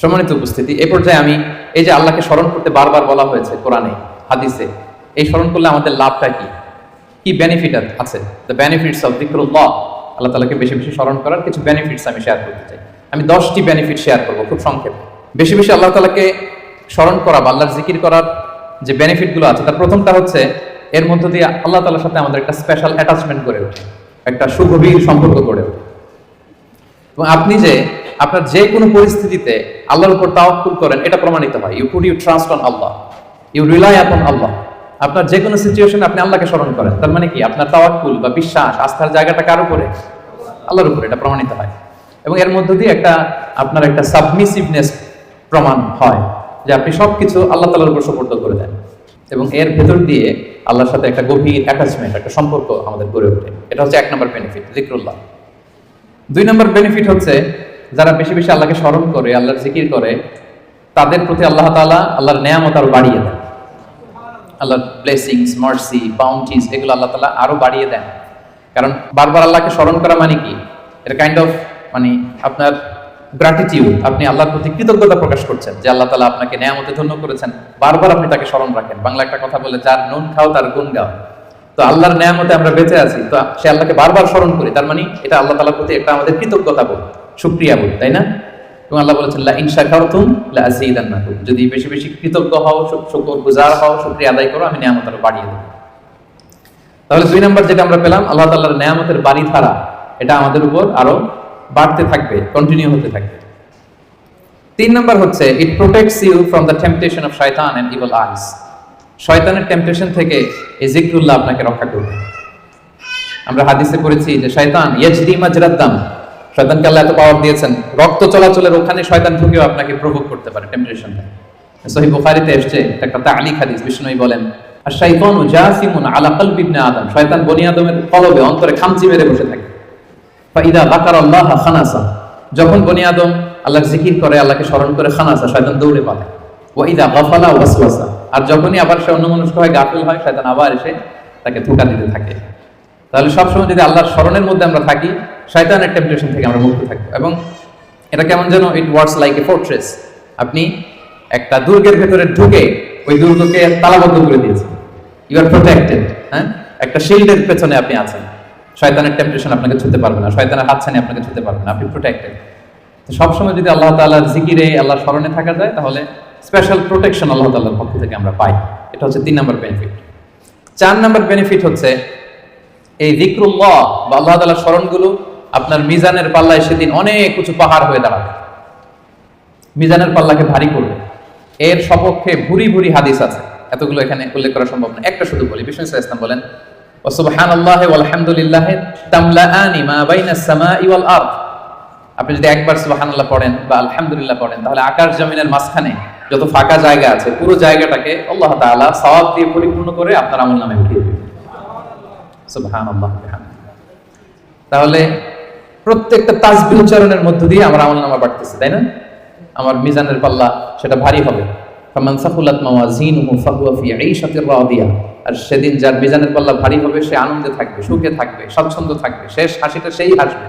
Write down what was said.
সম্মানিত উপস্থিতি, এ পর্যায়ে আমি এই যে আল্লাহকে স্মরণ করতে বারবার বলা হয়েছে কোরআনে, হাদিসে, এই স্মরণ করলে আমাদের লাভটা কি? কি বেনিফিট আছে? দ্য বেনিফিটস অফ দিকরুল্লাহ আল্লাহ তালাকে বেশি বেশি স্মরণ করার কিছু বেনিফিটস আমি শেয়ার করতে চাই। আমি দশটি বেনিফিট শেয়ার করব, খুব সংক্ষেপে। বেশি বেশি আল্লাহ তালাকে স্মরণ করা বা আল্লাহর জিকির করার যে বেনিফিটগুলো আছে, তার প্রথমটা হচ্ছে এর মধ্য দিয়ে আল্লাহ তালার সাথে আমাদের একটা স্পেশাল অ্যাটাচমেন্ট গড়ে ওঠে, একটা সুগভীর সম্পর্ক গড়ে ওঠে। এবং আপনি যে আপনার যে কোনো পরিস্থিতিতে আল্লাহর উপর তাওয়াক্কুল করেন, এটা প্রমাণিত হয়। You put you trust on Allah you rely upon Allah আপনার যে কোনো সিচুয়েশনে আপনি আল্লাহকে স্মরণ করেন। তার মানে কি? আপনার তাওয়াক্কুল বা বিশ্বাস, আস্থার জায়গাটা কার উপরে? আল্লাহর উপরে এটা প্রমাণিত হয়। এবং এর মধ্য দিয়ে একটা আপনার একটা সাবমিসিভনেস প্রমাণ হয়, যে আপনি সবকিছু আল্লাহ তালার উপর সুপর্দ করে দেন। এবং এর ভেতর দিয়ে আল্লাহর সাথে একটা গভীর অ্যাটাচমেন্ট একটা সম্পর্ক আমাদের গড়ে ওঠে। এটা হচ্ছে এক নম্বর বেনিফিট জিক্রুল্লাহ। দুই নম্বর বেনিফিট হচ্ছে যারা বেশি বেশি আল্লাহকে স্মরণ করে, আল্লাহর জিকির করে, তাদের প্রতি আল্লাহ তাআলা আল্লাহর নেয়ামত আরও বাড়িয়ে দেন। আল্লাহর ব্লেসিংস মার্সি বাউন্টিস এগুলো আল্লাহ তালা আরও বাড়িয়ে দেন। কারণ বারবার আল্লাহকে স্মরণ করা মানে কি? এটা কাইন্ড অফ মানে আপনার গ্র্যাটিটিউড আপনি আল্লাহর প্রতি কৃতজ্ঞতা প্রকাশ করছেন যে আল্লাহ তালা আপনাকে নেয়ামতে ধন্য করেছেন। বারবার আপনি তাকে স্মরণ রাখেন। বাংলা একটা কথা বলে, যার নুন খাও, তার গুণ গাও। তো আল্লাহর নেয়ামতে আমরা বেঁচে আছি, তো সে আল্লাহকে বারবার স্মরণ করি। তার মানে এটা আল্লাহ তাআলার প্রতি একটা আমাদের কৃতজ্ঞতা বোধ। সুক্রিয়া বোধ, তাই না? এবং আল্লাহ বলেছেন লা ইন শাকারতুম লা আযীদান্নাকুম যদি বেশি বেশি কৃতজ্ঞ হও শুকর গুজার হও, শুকরিয়া আদায় করো, আমি নিয়ামত আরও বাড়িয়ে দেব। তাহলে দুই নাম্বার যেটা আমরা পেলাম, আল্লাহ তাআলার নিয়ামতের বাড়ি ধারা এটা আমাদের উপর আরও বাড়তে থাকবে কন্টিনিউ হতে থাকবে। তিন নাম্বার হচ্ছে it protects you from the temptation of শয়তান এন্ড ইভিল আইস শয়তানের টেম্পটেশন থেকে এই জিক্রুল্লাহ আপনাকে রক্ষা করবে। আমরা হাদিসে পড়েছি যে, শয়তান ইয়াজরি মাজরাদ্দাম। শয়তানকে আল্লাহ এত পাওয়ার দিয়েছেন? রক্ত চলাচলের ওখানে শয়তান ঢুকেও আপনাকে প্রভোগ করতে পারে টেম্পটেশনটা সহি বুখারীতে এসেছে, একটা তালিক হাদিস, বিষ্ণুই বলেন আর শয়তানু জাসিমুন আলা কলবি ইবনে আদম। শয়তান বনি আদমের কলবে, অন্তরে খামচি মেরে বসে থাকে। ফাইদা বাকার আল্লাহ খানাসা। যখন বনি আদম আল্লাহর জিকির করে, আল্লাহকে স্মরণ করে খানাসা, শয়তান দৌড়ে পালায়। ওয়াইদা গাফালা ওয়াসওয়াসা। আর যখনই আবার সে অন্য অন্যমনস্ক হয় গাফিল হয়, শয়তান আবার এসে তাকে ধোকা দিতে থাকে। তাহলে সবসময় যদি আল্লাহর স্মরণের মধ্যে আমরা থাকি শয়তানের টেম্পটেশন থেকে আমরা মুক্ত থাকব। এবং এটা কেমন যেন it works like a fortress আপনি একটা দুর্গের ভেতরে ঢুকে ওই দুর্গকে তালাবদ্ধ করে দিয়েছেন। ইউ আর প্রোটেক্টেড হ্যাঁ? একটা শিল্ডের পেছনে আপনি আছেন। শয়তানের টেম্পটেশন আপনাকে ছুতে পারবে না। শয়তানের হাতছানি আপনাকে ছুতে পারবে না। আপনি প্রোটেক্টেড তো সবসময় যদি আল্লাহ তাআলার জিকিরে আল্লাহ স্মরণে থাকা যায়, তাহলে স্পেশাল প্রোটেকশন আল্লাহ তাআলার পক্ষ থেকে আমরা পাই। এটা হচ্ছে তিন নম্বর বেনিফিট চার নম্বর বেনিফিট হচ্ছে এই জিক্রুল্লাহ বা আল্লাহ তাআলার স্মরণগুলো আপনার মিজানের পাল্লায় সেদিন অনেক উঁচু পাহাড় হয়ে দাঁড়াবে। মিজানের পাল্লাকে ভারী করবে। এর সপক্ষে ভুরি ভুরি হাদিস আছে। এতগুলো এখানে উল্লেখ করা সম্ভব না। একটা শুধু বলি, বিষ্ণু ইসলাম বলেন আপনি যদি একবার সুবহানাল্লাহ পড়েন বা আলহামদুলিল্লাহ পড়েন, তাহলে আকাশ জমিনের মাঝখানে যত ফাঁকা জায়গা আছে, পুরো জায়গাটাকে আল্লাহ তাআলা সওয়াব দিয়ে পরিপূর্ণ করে আপনার আমল নামে উঠিয়ে সুবহানাল্লাহ, বিহামদিহি। তাহলে প্রত্যেকটা তাজবি উচ্চারণের মধ্য দিয়ে আমার আমল নামা বাড়তেছে, তাই না? আমার মিজানের পাল্লা সেটা ভারী হবে। আর সেদিন যার মিজানের পাল্লা ভারী হবে, সে আনন্দে থাকবে, সুখে থাকবে স্বচ্ছন্দ থাকবে, শেষ হাসিটা সেই হাসবে।